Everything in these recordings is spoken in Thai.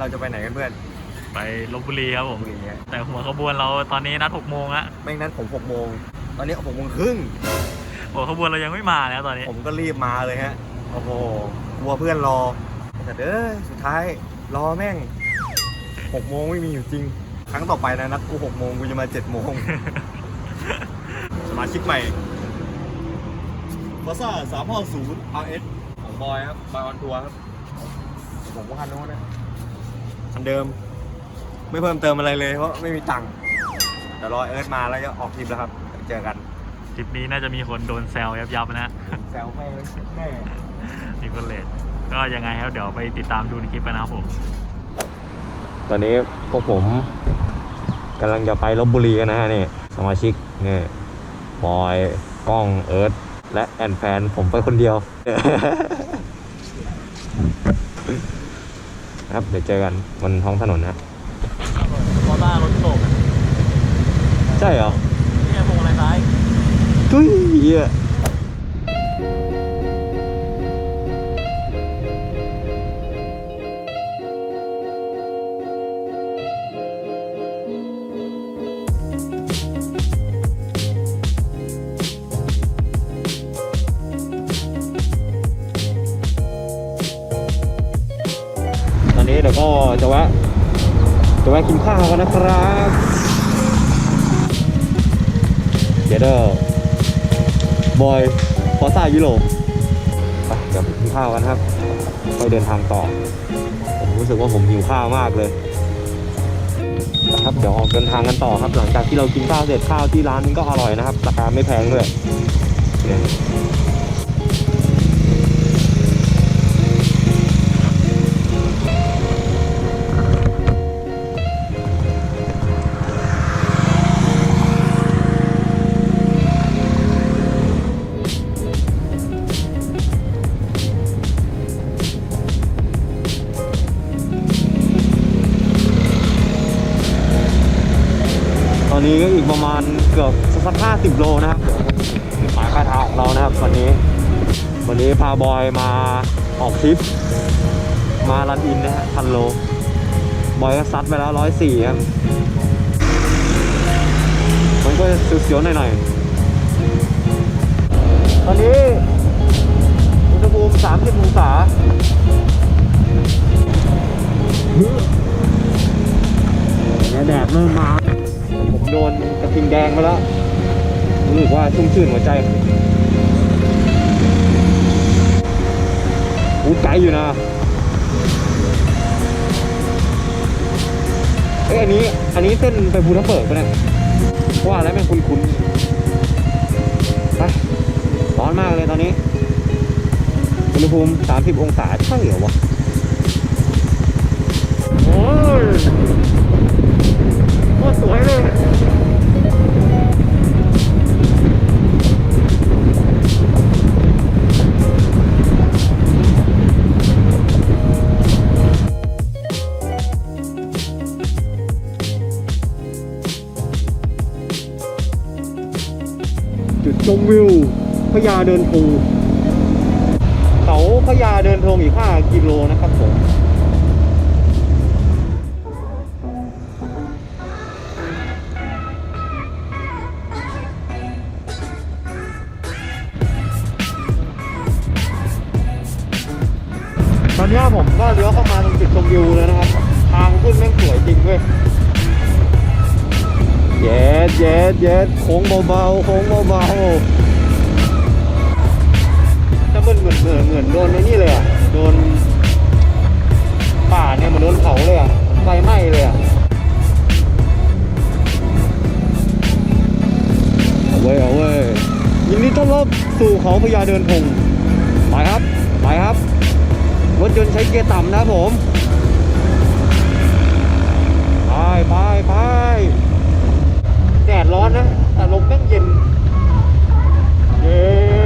เราจะไปไหนกันเพื่อนไปลบบุรีครับผม บุรีฮะแต่หัวขบวนเราตอนนี้นัด6โมงละไม่งั้นผมหกโมงตอนนี้หกโมงครึ่งหัวขบวนเรายังไม่มาแล้วตอนนี้ ผมก็รีบมาเลยฮะโอ้โหกลัวเพื่อนรอ แต่เด้อสุดท้ายรอแม่งหกโมงไม่มีอยู่จริง ครั้งต่อไปนะนัดกูหกโมงกูจะมาเจ็ดโมง สมาชิกใหม่ฟอซ่าสามห้าศูนย์ RS ของบอยครับบอยออนทัวร์ครับ ผมก็คันโน้นนะ คันเดิม ไม่เพิ่มเติมอะไรเลยเพราะไม่มีตังค์แต่รอเอิร์ธมาแล้วจะออกทริปแล้วครับเจอกันทริปนี้น่าจะมีคนโดนแซวยับยับๆนะแซวแม่แม่นิโคลเลตก็ยังไงครับเดี๋ยวไปติดตามดูในคลิปกันนะครับผม ตอนนี้พวกผมกำลังจะไปลบบุรีกันนะฮะนี่สมาชิกนี่บอยกล้องเอิร์ธและแอนแฟนผมไปคนเดียว นะ ครับ เดี๋ยวเจอกันบนท้องถนนนะพอต้ารถโลกใช่เหรอนี่ไงพวงอะไรซ้ายทุยเหี้ยต จะแวะจะแวะกินข้าวกันนะครับเจเดอร์บอยฟอซ่ายุโรปไปเดี๋ยวไปกินข้าวกันครับไปเดินทางต่อ ผมรู้สึกว่าผมหิวข้าวมากเลยนะครับเดี๋ยวออกเดินทางกันต่อครับ หลังจากที่เรากินข้าวเสร็จข้าวที่ร้านนี้ก็อร่อยนะครับราคาไม่แพงด้วย 50 โลนะครับหมายคาถาของเรานะครับ วันนี้ วันนี้พาบอยมาออกทริป มารันอินนะฮะพันโล บอยก็ซัดไปแล้วร้อยสี่ครับ มันก็เสียวๆหน่อยๆ ตอนนี้อุณหภูมิ 30 องศาแดดเริ่มมา ผมโดนกระทิงแดงไปแล้ว รู้สึกว่าชุ่มชื่นหัวใจอู้ไกลอยู่นะเอ้ยอันนี้อันนี้เส้นไปภูทับเบิกปะเนี่ยว่าแล้วแม่งคุ้นๆไปร้อนมากเลยตอนนี้อุณหภูมิ 30 องศาใช่เหรอวะ พญาเดินทงเขาพญาเดินทงอีก 5 กิโลนะครับผมตอนนี้ผมก็เลี้ยวเข้ามาตรงจุดชมวิวแล้วนะครับ ทางขึ้นแม่งสวยจริงเว้ยเย็ดเย็ดเย็ดโค้งเบาๆโค้งเบาๆ ถ้ามันเหมือนเหมือนเหมือนโดนไอ้นี่เลยอะ โดนป่าเนี่ยมันโดนเผาเลยอะ ไฟไหม้เลยอะเอาเว้ยเอาเว้ยยินดีต้อนรับสู่เขาพญาเดินพงไปครับไปครับรถยนต์ใช้เกียร์ต่ำนะผมไปไปไปแดดร้อนนะแต่ลมแม่งเย็นเย็นเย็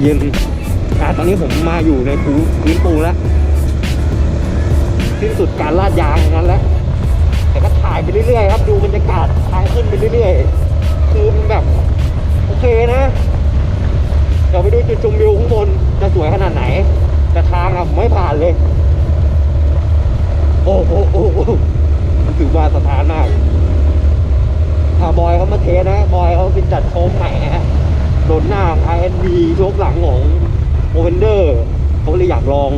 เย็นอะตอนนี้ผมมาอยู่ในพื้นพื้นปูแล้วสิ้นสุดการลาดยางนั้นแล้วแต่ก็ถ่ายไปเรื่อยๆครับดูบรรยากาศทางขึ้นไปเรื่อยๆคือมันแบบโอเคนะเดี๋ยวไปดูจุดชมวิวข้างบนจะสวยขนาดไหน แต่ทางอะผมไม่ผ่านเลย โอ้โหโอ้โหมันถือว่าสถานมากอาบอยเขามาเทนะ บอยเขาเป็นจัดโชมใหม่ฮะ โดนหน้า IND โชคหลังของโอเวนเดอร์เขาเลยอยากลอง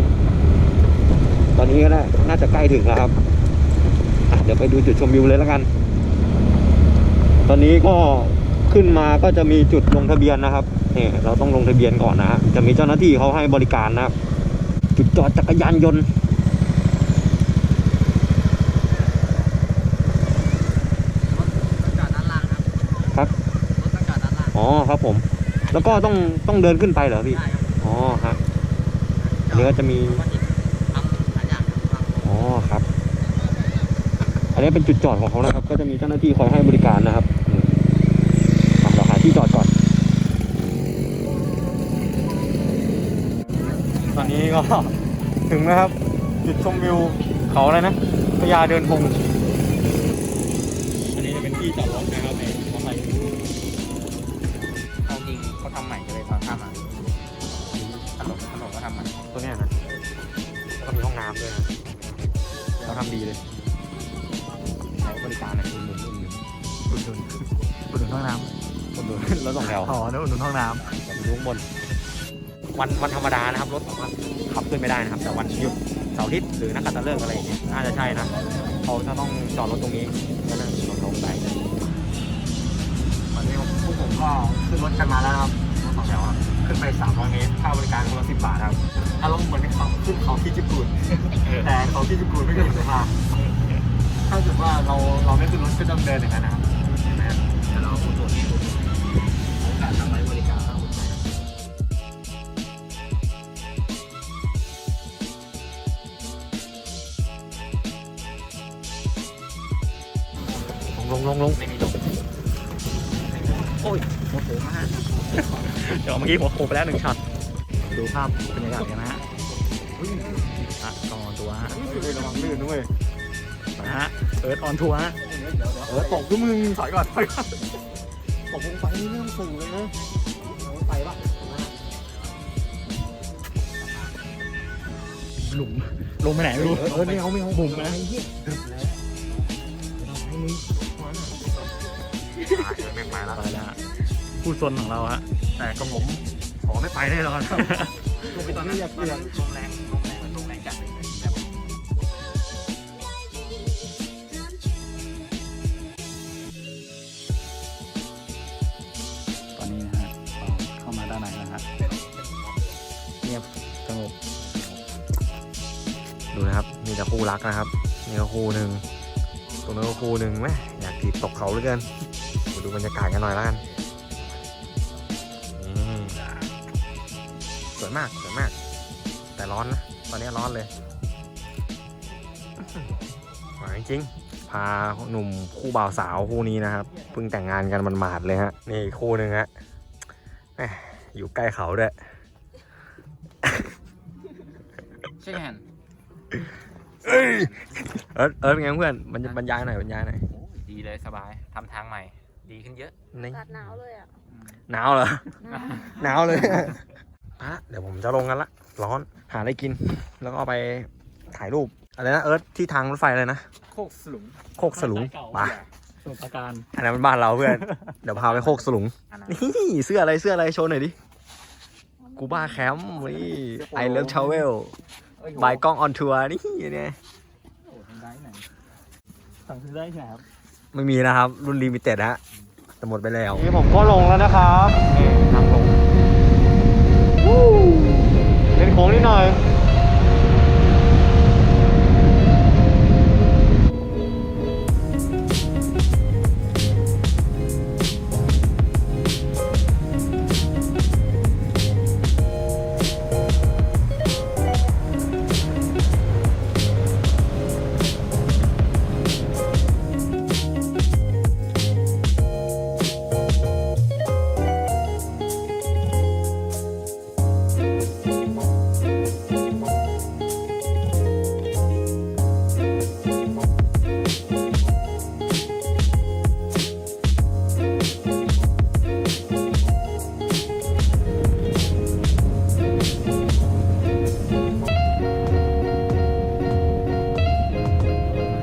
ตอนนี้ก็น่าน่าจะใกล้ถึงแล้วครับอะเดี๋ยวไปดูจุดชมวิวเลยแล้วกัน ตอนนี้ก็ขึ้นมาก็จะมีจุดลงทะเบียนนะครับนี่เราต้องลงทะเบียนก่อนนะฮะจะมีเจ้าหน้าที่เขาให้บริการนะครับ จุดจอดจักรยานยนต์จอดด้านล่างครับครับรถต้องจอดด้านล่างอ๋อครับผม แล้วก็ต้องต้องเดินขึ้นไปเหรอพี่ ได้ครับอ๋อฮะอันนี้ก็จะมี แล้วก็ทำหลายอย่างครับอ๋อครับ อันนี้เป็นจุดจอดของเขานะครับ ก็จะมีเจ้าหน้าที่คอยให้บริการนะครับอืมอะเราหาที่จอดก่อน ตอนนี้ก็ ถึงนะครับ จุดชมวิวเขาอะไรนะพญาเดินพงอันนี้จะเป็นที่จอดรถนะครับใน ทำดีเลยใช้บริการในคุณหมุนอุ่นอุดหนุนอุดหนุนห้องน้อุ่นอุ่นแล้วสองแถวำอ๋อนึกอุดหนุนห้องน้เดี๋ยวไปดูข้างบน วันวันธรรมดานะครับรถผมว่าขับขึ้นไม่ได้นะครับ แต่วันหยุดเสาร์อาทิตย์หรือนักขัตฤกษ์อะไรอย่างเงี้ยน่าจะใช่นะเขาจะต้องจอดรถตรงนี้แล้วนั่งรถลงไปำวันนี้พวกผมก็ขึ้นรถกันมาแล้วนะครับรถสองแถวครับ ขึ้นไป 300 เมตรค่าบริการคนละ10 บาทครับอารมณ์เหมือนเขาขึ้นเขาที่ญี่ปุ่นแต่เขาที่ญี่ปุ่นไม่เคยเห็นทางถ้าเกิดว่าเราเราไม่ขึ้นรถก็ต้องเดินอย่างนั้นนะครับใช่ไหมครับเดี๋ยวเราเอาตัวนี้ดูโอกาสทำไว้บริการครับลงลงลงลงไม่มีลมโอ้ยหัวโขกนะฮะ เดี๋ยวเมื่อกี้หัวโขกไปแล้วหนึ่งช็อต ดูภาพบรรยากาศกันนะฮะอะกองออนทัวร์ฮะเฮ้ยระวังลื่นด้วยนะฮะเอิร์ธออนทัวร์ฮะเออตกด้วยมึงถอยก่อนถอยก่อนตกลงไปนี่เรื่องสูงเลยนะเอาไปปะหลุมลงไปไหนไม่รู้ เออเออไม่เอาไม่เอาบุ๋มนะ ไอ้เหี้ยดึกแล้วเราให้มึงมันอะไม่ไปแล้วไปแล้วฮะ ผู้ซนของเราฮะแต่ก็ผมขอไม่ไปแน่นอนลงไปตอนนี้อยากเปลี่ยนลมแรงลมแรงเหมือนลมแรงจัดเลยแบบตอนนี้นะฮะเราเข้ามาด้านในแล้วฮะเงียบสงบดูนะครับ มีแต่คู่รักนะครับ นี่ก็คู่หนึ่งตรงนั้นก็คู่หนึ่งแม่อยากถีบตกเขาเหลือเกินมาดูบรรยากาศกันหน่อยแล้วกันนี่ วยมากสวยมาก แต่ร้อนนะ ตอนนี้ร้อนเลยหวานจริงๆพาหนุ่มคู่บ่าวสาวคู่นี้นะครับเพิ่งแต่งงานกันมันหมาดๆเลยฮะ นี่อีกคู่หนึ่งฮะแหม่อยู่ใกล้เขาด้วยใช่แฮนเอ้ยเอิร์ธเอิร์ธเป็นไงเพื่อนบรรยบรรยายหน่อยบรรยายหน่อยดีเลยสบายทำทางใหม่ ดีขึ้นเยอะนี่อากาศหนาวเลยอะหนาวเหรอหนาวหนาวเลย อะเดี๋ยวผมจะลงกันละ ร้อน หาอะไรกิน แล้วก็เอาไปถ่ายรูป อะไรนะ เอิร์ธที่ทางรถไฟเลยนะ โคกสลุงโคกสลุงไปสมุทรปราการอันนั้นเป็นบ้านเราเพื่อน เดี๋ยวพาไปโคกสลุง นี่เสื้ออะไรเสื้ออะไรโชว์หน่อยดิ กูบ้าแคมป์นี่ไอเลิฟชาเวลบายกล้องออนทัวร์นี่เนี่ยโอ้ทางได้ไหนสั่งซื้อได้ที่ไหนครับ ไม่มีนะครับ รุ่นลิมิเต็ดฮะแต่หมดไปแล้วนี่ผมก็ลงแล้วนะครับ งนิดหน่อย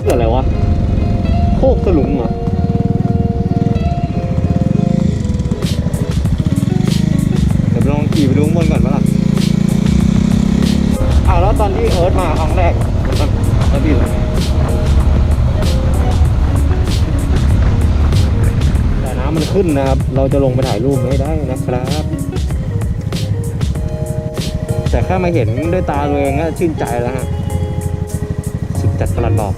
เกิดอะไรวะ โคกสลุงเหรอเดี๋ยวลองขี่ไปดูข้างบนก่อนปะล่ะอ้าวแล้วตอนที่เอิร์ธมาครั้งแรกมันมันมันบินอะไรแต่น้ำมันขึ้นนะครับ เราจะลงไปถ่ายรูปไม่ได้นะครับ แต่แค่มาเห็นด้วยตาตัวเองก็ชื่นใจแล้วฮะ จัดประหลัดบอก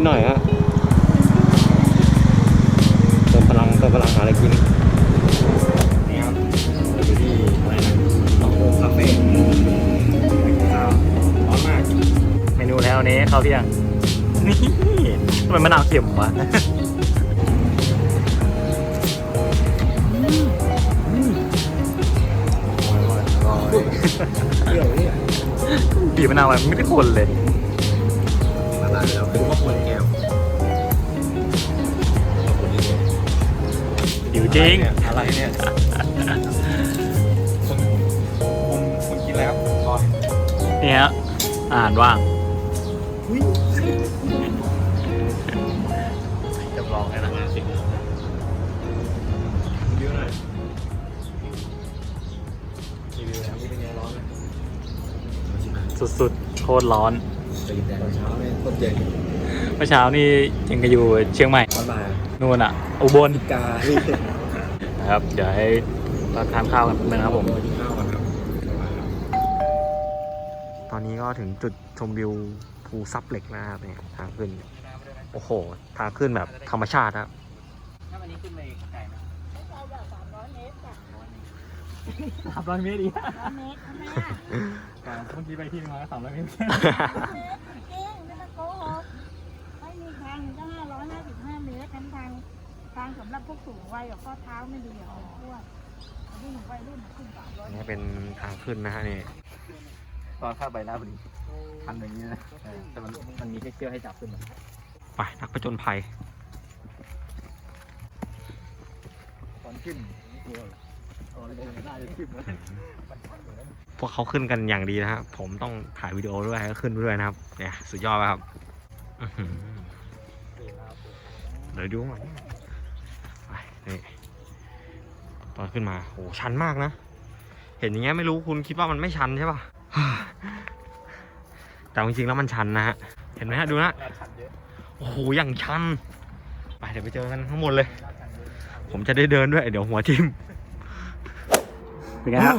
ดหน่อยฮะเติมพลังเติมพลังหาอะไรกินนี่ครับเราอยู่ที่อะไรนะลองโอคาเฟ่ข้าวร้อนมากเมนูแล้วนี้ข้าวเที่ยงนี่ทำไมมะนาวเค็มวะเปรี้ยวเนี่ยบีบมะนาวมันไม่ได้คนเลยละลายไปแล้วคือว่าคนแก้วคนนี้เนี่ยอยู่จริงอะไรเนี่ยคนคนคนกินแล้วพอนี่ฮะอาหารว่างจำลองให้นะมาสิบรีวิวหน่อยรีวิวแล้วนี่เป็นไงร้อนไหมสุดๆ โคตรร้อน ตื่นแต่เช้าเนี่ยต้นเย็นเมื่อเช้านี่ยังก็อยู่เชียงใหม่ร้อนมานู่นอะ อุบลกานะครับ เดี๋ยวให้เราทานข้าวกันเป็นงนะครับผม กินข้าวก่อนครับตอนนี้ก็ถึงจุดชมวิวภูซับเหล็กแล้วนะครับเนี่ยทางขึ้น โอ้โห ทางขึ้นแบบธรรมชาติครับ ถ้าวันนี้ขึ้นไปไกลไหม ไม่ไกลแบบสามร้อยเมตรจ้ะ สามร้อยเมตรอีกร้อยเมตรข้างหน้าเมื่อกี้ไปที่นึงมาสามร้อยเมตรเมตรจริงไม่ต้องโกหกไม่มีทางถึงจะห้าร้อยห้าสิบห้าเมตรทั้งทางทางสำหรับพวกสูงวัยกับข้อเท้าไม่ดีอะอ้วนอันนี้หนูวัยรุ่นขึ้นสามร้อยอันนี้เป็นทางขึ้นนะฮะนี่ตอนข้าใบหน้าพอดีทันอย่างนี้นะเออแต่มันมันมีแค่เชือกให้จับขึ้นมาไปนักผจญภัย ตอนขึ้นไม่กลัวหรอก พวกเขาขึ้นกันอย่างดีนะฮะผมต้องถ่ายวิดีโอด้วยก็ขึ้นด้วยนะครับ เนี่ยสุดยอดครับเดี๋ยวดูหน่ยนี่ตอนขึ้นมาโหชันมากนะ เห็นอย่างเงี้ยไม่รู้คุณคิดว่ามันไม่ชันใช่ป่ะแต่จริงๆแล้วมันชันนะฮะเห็นไหมฮะดูนะชันเยอะโอ้โหอย่างชันไปเดี๋ยวไปเจอกันข้างบนเลย ผมจะได้เดินด้วย เดี๋ยวหัวทิ่ม เป็นไงครับ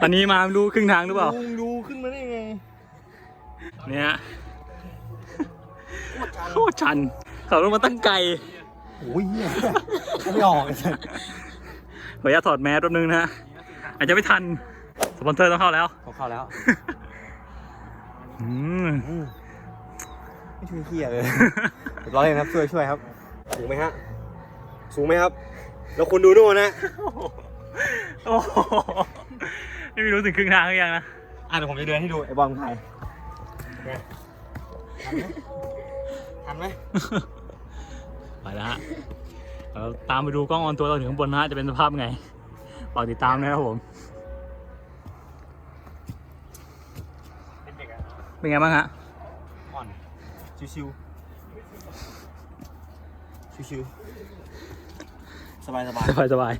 ตอนนี้มาไม่รู้ครึ่งทางหรือเปล่าดูขึ้นมาได้ไงเนี่ยโคตรชันขับรถมาตั้งไกลโอ้ยเหี้ยไม่ออกเลยขออนุญาตถอดแมสแป๊บนึงนะฮะอาจจะไม่ทัน สปอนเซอร์ต้องเข้าแล้ว เขาเข้าแล้วอืมไม่ช่วยเฮียเลย ร้อยเองครับช่วยช่วยครับ สูงไหมฮะ สูงไหมครับ แล้วคุณดูนู่นนะ โอ้โหไม่รู้ถึงครึ่งทางหรือยังนะ อะเดี๋ยวผมจะเดินให้ดูไอ้บอลไทยเนี่ยทันไหมทันไหมไปแล้วฮะเราตามไปดูกล้องออนตัวเราถึงข้างบนนะฮะจะเป็นสภาพไงฝากติดตามนะครับผม เป็นเด็กอะเป็นไงบ้างฮะ อ่อน ชิวๆชิวๆสบายสบาย สบายสบาย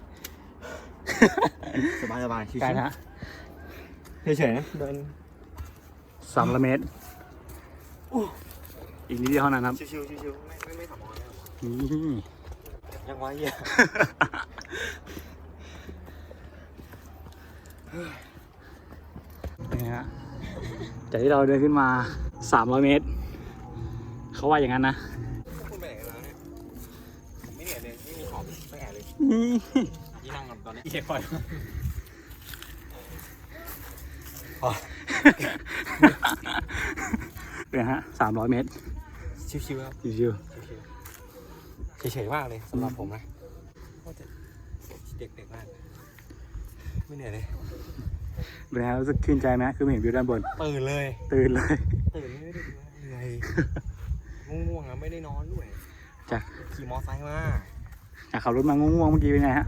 สบายสบายชิวไกลนะฮะๆเฉยๆนะเดินสามร้อยเมตรอีกนิดเดียวเท่านั้นครับชิวๆชิวๆไม่ไม่ไม่สำคัญเลยนี่ยังไว้เหี้ยเป็นไงฮะจากที่เราเดินขึ้นมา300เมตร เขาว่าอย่างนั้นนะคุณไปไหนกันแล้วเนี่ยผมไม่เหนื่อยเลยไม่มีขอบไม่แอบเลย นี่ที่ นั่งกับตอนนี้เอียคอยเป็นไงฮะ300เมตร ชิวๆครับชิวชิวๆเฉยๆมากเลยสำหรับผมนะว่าจะเด็กๆมากไม่เหนื่อยเลยๆเป็นไงรู้สึกชื่นใจไหมคือเห็นวิวด้านบน ตื่นเลย ตื่นเลย ตื่นไม่ได้ดูเหนื่อยง่วงๆอะไม่ได้นอนด้วยจ้ะขี่มอไซค์มาอยากขับรถมาง่วงๆเมื่อกี้เป็นไงฮะ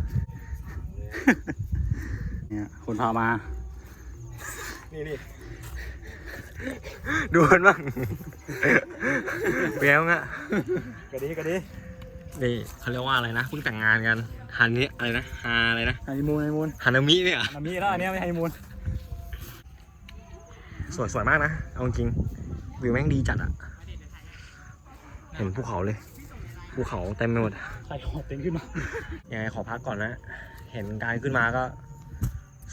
เนี่ยคนพามา นี่นี่ดูมันบ้างเปี้ยวงะกระดิกระดินี่เขาเรียกว่าอะไรนะเพิ่งแต่งงานกันฮันนี่อะไรนะฮาอะไรนะฮันนีมูนฮันนีมูนฮานามิเนี่ยนามิแล้วอันเนี้ยไม่ฮันนีมูนสวยสวยมากนะ เอาจริงวิวแม่งดีจัดอะเห็นภูเขาเลย ภูเขาเต็มไปหมดใส่หอบเต็มขึ้นมายังไงขอพักก่อนนะ เห็นการขึ้นมาก็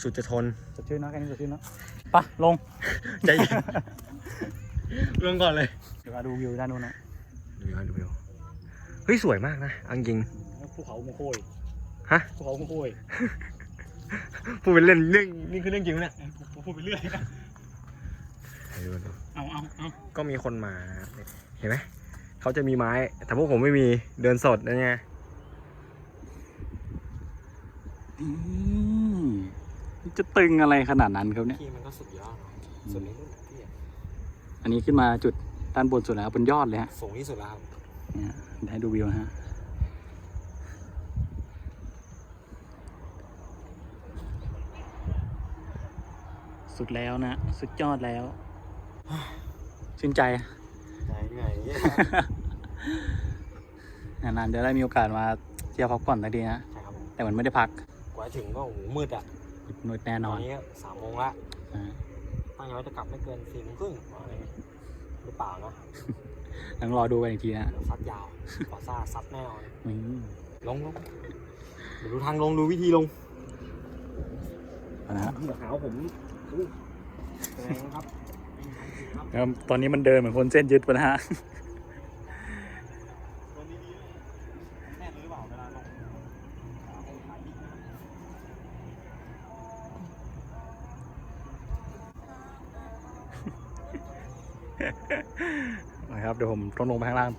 สุดจะทนสดชื่นเนอะแค่นี้สดชื่นเนอะไปะลง ใจเย็น ลงก่อนเลยเดี๋ยวมาดูวิวด้านนู้นนะดูวิวดูวิวเฮ้ยสวยมากนะเอาจริง ภูเขาโมโคยฮะ ภูเขาโมโคยพูดเป็นเล่นเรื่องนี่คือเรื่องจริงไหมเนี่ยผมพูดไปเรื่อยนะดูดู เอาเอาเอาก็มีคนมา เห็นไหม เขาจะมีไม้ แต่พวกผมไม่มี เดินสดนะเนี่ย อืม จะตึงอะไรขนาดนั้นครับเนี่ยพี่มันก็สุดยอดสุดในรุ่นพี่อันนี้ขึ้นมาจุดด้านบนสุดแล้วบนยอดเลยฮะสูงที่สุดแล้วครับเนี่ยได้ดูวิวนะฮะ สุดแล้วนะ สุดยอดแล้ว ชื่นใจใจเหนื่อยเนี่ยนานๆจะได้มีโอกาสมาเที่ยวพักผ่อนสักทีนะ ใช่ครับผมแต่มันไม่ได้พักก ว่าจะถึงก็โอ้โหมืดอะมืดแน่นตออนนนี้ก็สามโมงละอ่าตั้งใจว่าจะกลับไม่เกินสี่โมงครึ่งอะไรเงี้ยหรือเปล่านะต้องรอดูกันอีกทีนะเดี๋ยวซัดยาวกอซ่าซัดแน่นอน อืมลงลงเดี๋ยวดูทางลงดูวิธีลงเอานะฮะเดี๋ยวหาว่าผมอู้เป็นไงครับแล้วตอนนี้มันเดินเหมือนคนเส้นยึดไปนะฮะ นะครับเดี๋ยวผมต้องลงไปข้างล่าง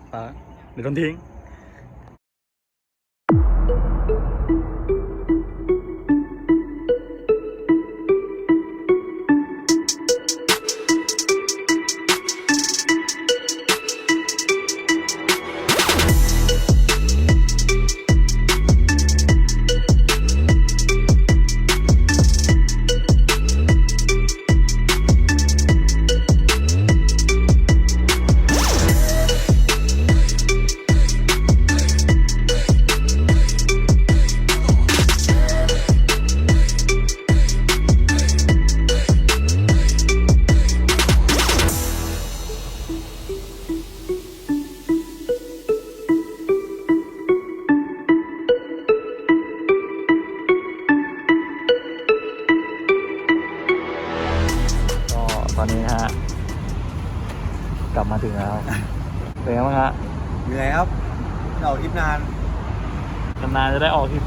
เดี๋ยวต้องทิ้ง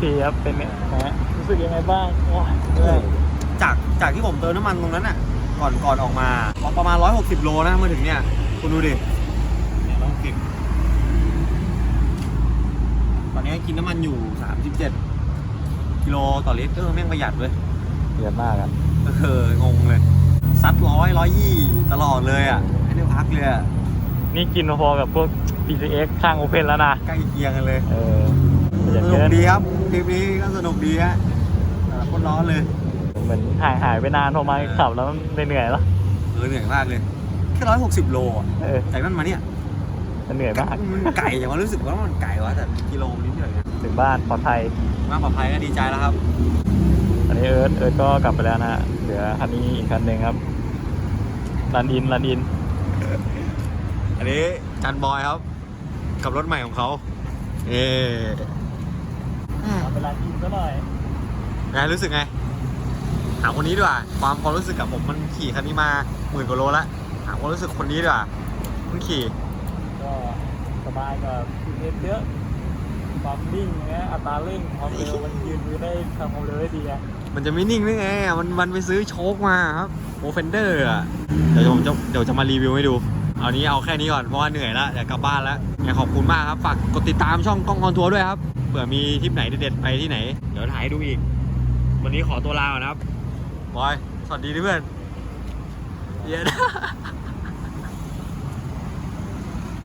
ทีทีครับเป็นไงนะฮะรู้สึกยังไงบ้างว้ายเหนื่อยจากจากที่ผมเติมน้ำมันตรงนั้นอะ ก่อนก่อนออกมา ประมาณ 160 โลนะมาถึงเนี่ย คุณดูดิเนี่ยต้องกินตอนนี้กินน้ำมันอยู่ 37 กิโลต่อลิตรเออแม่งประหยัดเลยเดือดมากครับเเอองงเลยซัดร้อยร้อยยี่ตลอดเลยอะไม่ได้พักเลยอะนี่กินพอกับพวก PCX ข้างโอเพนแล้วนะ ใกล้เคียงกันเลย เออ สอย่างนุเงี้กยดีครับคลิปนี้ก็สนุกดีฮะแต่ละคนร้อนเลยเหมือนห่างหายไปนานพอมาขับแล้วมันเหนื่อยๆแล้วเออเหนื่อยมากเลย แค่ร้อยหกสิบโลอะเออจากนั้นมาเนี่ยมันเหนื่อยมากมันไก่อย่างว่ารู้สึกว่ามันไก่วะแต่กิโลนิดเดียวเองถึงบ้านปลอดภัยมากปลอดภัยก็ดีใจแล้วครับ อันนี้เอิร์ธเอิร์ธก็กลับไปแล้วนะฮะเหลือคันนี้อีกคันหนึ่งครับรันอินรันอิน อันนี้จันบอยครับ กับรถใหม่ของเขา เอ เอาไปรันอินซะหน่อยไงรู้สึกไง ถามคนนี้ดีกว่า ความความรู้สึกกับผมมันขี่คันนี้มาหมื่นกว่าโลแล้วถามความรู้สึกคนนี้ดีกว่าเพิ่งขี่ ก็สบายกับเล่นเยอะความนิ่งนะอัตราเร่งความเร็วมันยืนอยู่ได้ทำความเร็วได้ดีอะมันจะไม่นิ่งได้ไงอะมันมันไปซื้อโชคมาครับโอเฟนเดอร์อะเดี๋ยวผมจะเดี๋ยวจะมารีวิวให้ดู เอานี้เอาแค่นี้ก่อนเพราะว่าเหนื่อยแล้วเดี๋ยวกลับบ้านแล้วไงขอบคุณมากครับฝากกดติดตามช่องกล้องคอนทัวร์ด้วยครับเผื่อมีทริปไหนเด็ดๆไปที่ไหน เดี๋ยวถ่ายให้ดูอีก วันนี้ขอตัวลาก่อนนะครับบอย สวัสดีเพื่อนเย้